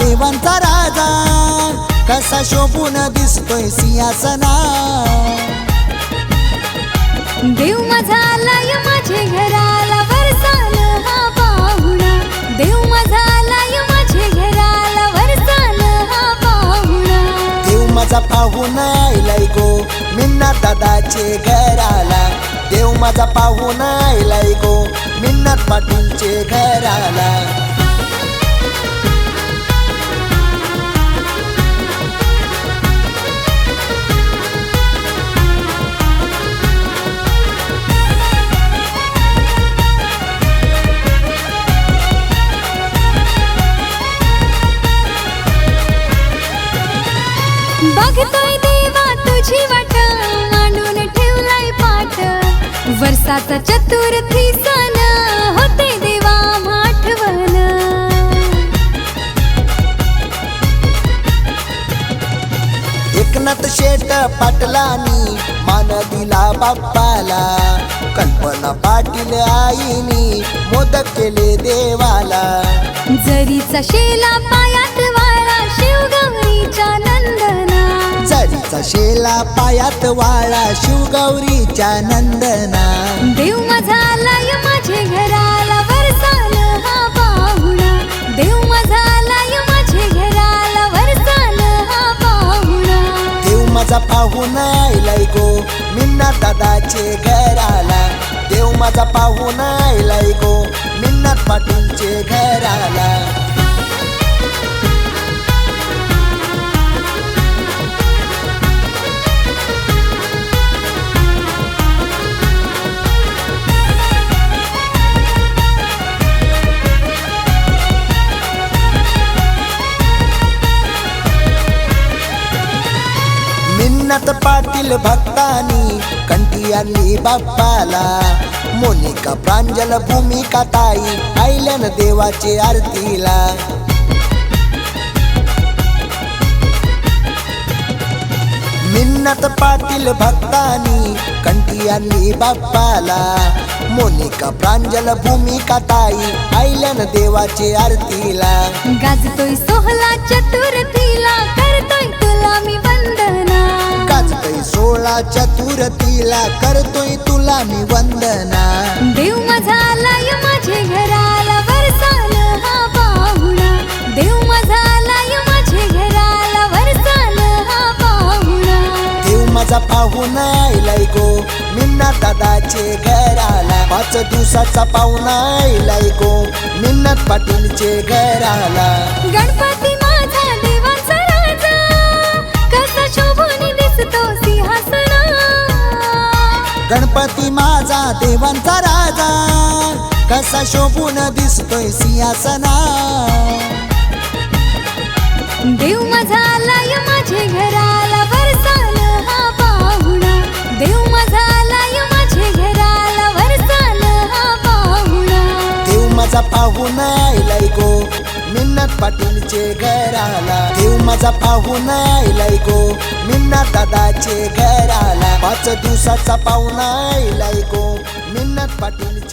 देवांचा राजा. कसा शोभून दिसतोय सिंहासना. देव माझा आलाय माझे घराला वरसान हा पाहुणा. देव माझा आलाय माझे घराला वरसान हा पाहुणा. देव माझा पाहून आलाय गो मिन्ना दादाचे घराला. देव माझा पाहून आलाय गो मिन्नात पाटीलचे घराला. बघतोय देवा तुझी वाट. मांडून ठेवलाय पाठ. वर्षाचा चतुर्थी सण होते देवा माठवण एकनाथ शेट पाटलानी मान दिला बाप्पाला. कल्पना पाटील आईनी मोदक केले देवाला. जरीचा शेला पायात जरीचा शेला पायात वाळा शिवगौरीच्या नंदना. देव माझा आलाय माझे घराला वरसान हा पाहुणा. देव माझा आलाय माझे घराला वरसान हा पाहुणा. देव माझा पाहून आलाय गो मिन्ना दादाचे घराला. देव माझा पाहून आलाय गो मिन्नात पाटीलचे घराला. मिन्नत पाटील भक्तानी कंठी आणली बाप्पाला. मोनिका प्रांजल भूमिका ताई आयल्यान देवाची आरतीला. मिन्नत पाटील भक्तानी कंठी आणली बाप्पाला. मोनिका प्रांजल भूमिका ताई आयल्यान देवाची आरतीला. गाजतोय सोहला चतुर चतुर्थीला करतोय तुला मी वंदना. देव माझा आलाय माझे घराला वरसान हा पाहुणा. देव माझा आलाय माझे घराला वरसान हा पाहुणा. देव माझा पाहुणा आलाय गो मिन्ना दादाचे घराला. पाच दिवसाचा पाहुणा आलाय गो मिन्नत पाटीलचे घराला. गणपती देवांचा राजा कसा शोभून दिसतोय सिंहासना. देव माझा आलाय माझे घराला वरसान हा पाहुणा. देव माझा आलाय माझे घराला वरसान हा पाहुणा. देव माझा पाहुण आलाय गो मिन्नत पाटीलचे घराला. देव माझा पाहुण आलाय गो मिन्ना दादाचे घराला. पाच दिवसाचा पाहुणा आलाय गो. bad man